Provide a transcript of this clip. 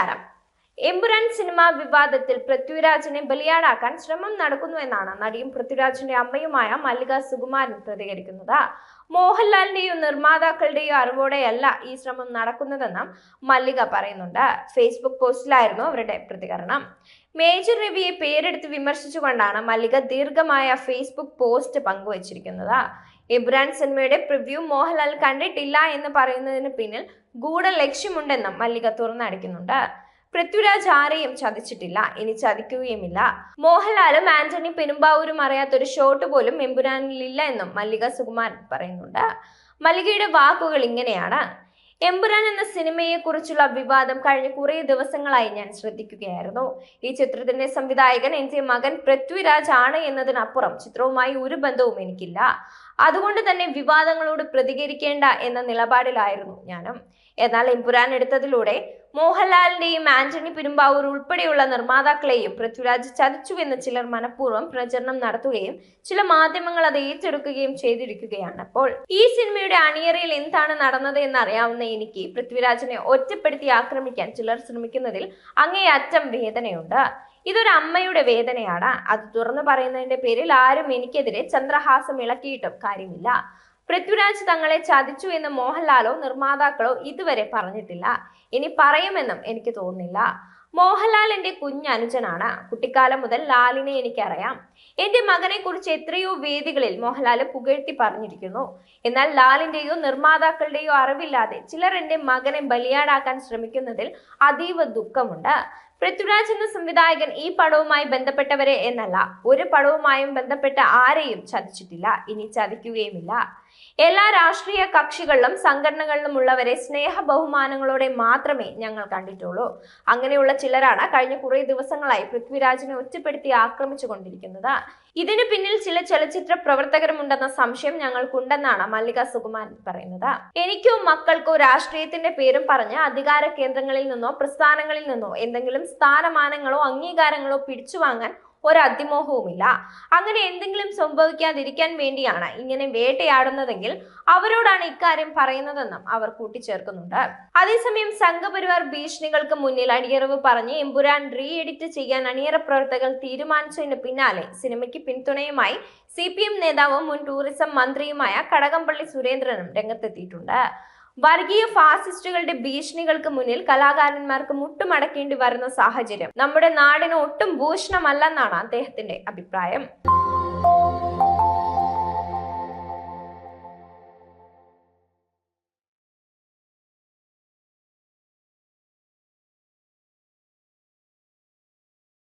cara, Empuraan cinema വിവാദത്തിൽ പൃഥ്വിരാജിനെ ബലിയാടാക്കാൻ ശ്രമം നടക്കുന്നുവെന്നാണ് നടിയും പൃഥ്വിരാജിന്റെ അമ്മയുമായ മല്ലിക സുകുമാരൻ പ്രതികരിക്കുന്നത്. മോഹൻലാലിന്റെയും നിർമ്മാതാക്കളുടെയും അറിവോടെയല്ല ഈ ശ്രമം നടക്കുന്നതെന്നും മല്ലിക പറയുന്നുണ്ട്. ഫേസ്ബുക്ക് പോസ്റ്റിലായിരുന്നു അവരുടെ പ്രതികരണം. മേജർ രവിയെ പേരെടുത്ത് വിമർശിച്ചുകൊണ്ടാണ് മല്ലിക ദീർഘമായ ഫേസ്ബുക്ക് പോസ്റ്റ് പങ്കുവച്ചിരിക്കുന്നത്. ഇബ്രാൻ സിനിമയുടെ പ്രിവ്യൂ മോഹൻലാൽ കണ്ടിട്ടില്ല എന്ന് പറയുന്നതിന് പിന്നിൽ ഗൂഢ ലക്ഷ്യമുണ്ടെന്നും മല്ലിക തുറന്നടിക്കുന്നുണ്ട്. പൃഥ്വിരാജ് ആരെയും ചതിച്ചിട്ടില്ല ഇനി ചതിക്കുകയുമില്ല. മോഹൻലാലും ആന്റണി പെരുമ്പാവൂരും അറിയാത്തൊരു ഷോട്ട് പോലും എമ്പുരാനിലില്ല എന്നും മല്ലിക സുകുമാരൻ പറയുന്നുണ്ട്. മല്ലികയുടെ വാക്കുകൾ ഇങ്ങനെയാണ്. എമ്പുരാൻ എന്ന സിനിമയെ കുറിച്ചുള്ള വിവാദം കഴിഞ്ഞ കുറേ ദിവസങ്ങളായി ഞാൻ ശ്രദ്ധിക്കുകയായിരുന്നു. ഈ ചിത്രത്തിന്റെ സംവിധായകൻ എന്റെ മകൻ പൃഥ്വിരാജ് ആണ് എന്നതിനപ്പുറം ചിത്രവുമായി ഒരു ബന്ധവും എനിക്കില്ല. അതുകൊണ്ട് തന്നെ വിവാദങ്ങളോട് പ്രതികരിക്കേണ്ട എന്ന നിലപാടിലായിരുന്നു ഞാനും. എന്നാൽ എമ്പുരാൻ എടുത്തതിലൂടെ മോഹൻലാലിന്റെയും ആന്റണി പെരുമ്പാവൂർ ഉൾപ്പെടെയുള്ള നിർമ്മാതാക്കളെയും പൃഥ്വിരാജ് ചതിച്ചുവെന്ന് ചിലർ മനഃപൂർവം പ്രചരണം നടത്തുകയും ചില മാധ്യമങ്ങൾ അത് ഏറ്റെടുക്കുകയും ചെയ്തിരിക്കുകയാണ്. അപ്പോൾ ഈ സിനിമയുടെ അണിയറയിൽ എന്താണ് നടന്നത് എന്നറിയാവുന്ന എനിക്ക് പൃഥ്വിരാജിനെ ഒറ്റപ്പെടുത്തി ആക്രമിക്കാൻ ചിലർ ശ്രമിക്കുന്നതിൽ അങ്ങേയറ്റം വേദനയുണ്ട്. ഇതൊരു അമ്മയുടെ വേദനയാണ്. അത് തുറന്നു പറയുന്നതിന്റെ പേരിൽ ആരും എനിക്കെതിരെ ചന്ദ്രഹാസം ഇളക്കിയിട്ടും കാര്യമില്ല. പൃഥ്വിരാജ് തങ്ങളെ ചതിച്ചു എന്ന് മോഹൻലാലോ നിർമ്മാതാക്കളോ ഇതുവരെ പറഞ്ഞിട്ടില്ല. ഇനി പറയുമെന്നും എനിക്ക് തോന്നുന്നില്ല. മോഹൻലാൽ എന്റെ കുഞ്ഞനുജനാണ്. കുട്ടിക്കാലം മുതൽ ലാലിനെ എനിക്കറിയാം. എന്റെ മകനെ കുറിച്ച് എത്രയോ വേദികളിൽ മോഹൻലാൽ പുകഴ്ത്തി പറഞ്ഞിരിക്കുന്നു. എന്നാൽ ലാലിന്റെയോ നിർമ്മാതാക്കളുടെയോ അറിവില്ലാതെ ചിലർ എന്റെ മകനെ ബലിയാടാക്കാൻ ശ്രമിക്കുന്നതിൽ അതീവ ദുഃഖമുണ്ട്. പൃഥ്വിരാജ് എന്ന സംവിധായകൻ ഈ പടവുമായി ബന്ധപ്പെട്ടവരെ എന്നല്ല ഒരു പടവുമായും ബന്ധപ്പെട്ട ആരെയും ചതിച്ചിട്ടില്ല. ഇനി ചതിക്കുകയുമില്ല. എല്ലാ രാഷ്ട്രീയ കക്ഷികളിലും സംഘടനകളിലും ഉള്ളവരെ സ്നേഹ ബഹുമാനങ്ങളോടെ മാത്രമേ ഞങ്ങൾ കണ്ടിട്ടുള്ളൂ. അങ്ങനെയുള്ള ചിലരാണ് കഴിഞ്ഞ കുറേ ദിവസങ്ങളായി പൃഥ്വിരാജിനെ ഒറ്റപ്പെടുത്തി ആക്രമിച്ചു കൊണ്ടിരിക്കുന്നത് ഇതിനു പിന്നിൽ ചില ചലച്ചിത്ര പ്രവർത്തകരുമുണ്ടെന്ന സംശയം ഞങ്ങൾക്കുണ്ടെന്നാണ് മല്ലിക സുകുമാരൻ പറയുന്നത്. എനിക്കോ മക്കൾക്കോ രാഷ്ട്രീയത്തിന്റെ പേരും പറഞ്ഞ് അധികാര കേന്ദ്രങ്ങളിൽ നിന്നോ പ്രസ്ഥാനങ്ങളിൽ നിന്നോ എന്തെങ്കിലും സ്ഥാനമാനങ്ങളോ അംഗീകാരങ്ങളോ പിടിച്ചു വാങ്ങാൻ ഒരതിമോഹവുമില്ല. അങ്ങനെ എന്തെങ്കിലും സംഭവിക്കാതിരിക്കാൻ വേണ്ടിയാണ് ഇങ്ങനെ വേട്ടയാടുന്നതെങ്കിൽ അവരോടാണ് ഇക്കാര്യം പറയുന്നതെന്നും അവർ കൂട്ടിച്ചേർക്കുന്നുണ്ട്. അതേസമയം സംഘപരിവാർ ഭീഷണികൾക്ക് മുന്നിൽ അണിയറവ് പറഞ്ഞ് എമ്പുരാൻ റീ എഡിറ്റ് ചെയ്യാൻ അണിയറ പ്രവർത്തകർ തീരുമാനിച്ചതിന് പിന്നാലെ സിനിമയ്ക്ക് പിന്തുണയുമായി സി പി എം നേതാവും മുൻ ടൂറിസം മന്ത്രിയുമായ കടകംപള്ളി സുരേന്ദ്രനും രംഗത്തെത്തിയിട്ടുണ്ട്. വർഗീയ ഫാസിസ്റ്റുകളുടെ ഭീഷണികൾക്ക് മുന്നിൽ കലാകാരന്മാർക്ക് മുട്ടുമടക്കേണ്ടി വരുന്ന സാഹചര്യം. നമ്മുടെ നാടിന് ഒട്ടും ഭൂഷണമല്ലെന്നാണ് അദ്ദേഹത്തിന്റെ അഭിപ്രായം.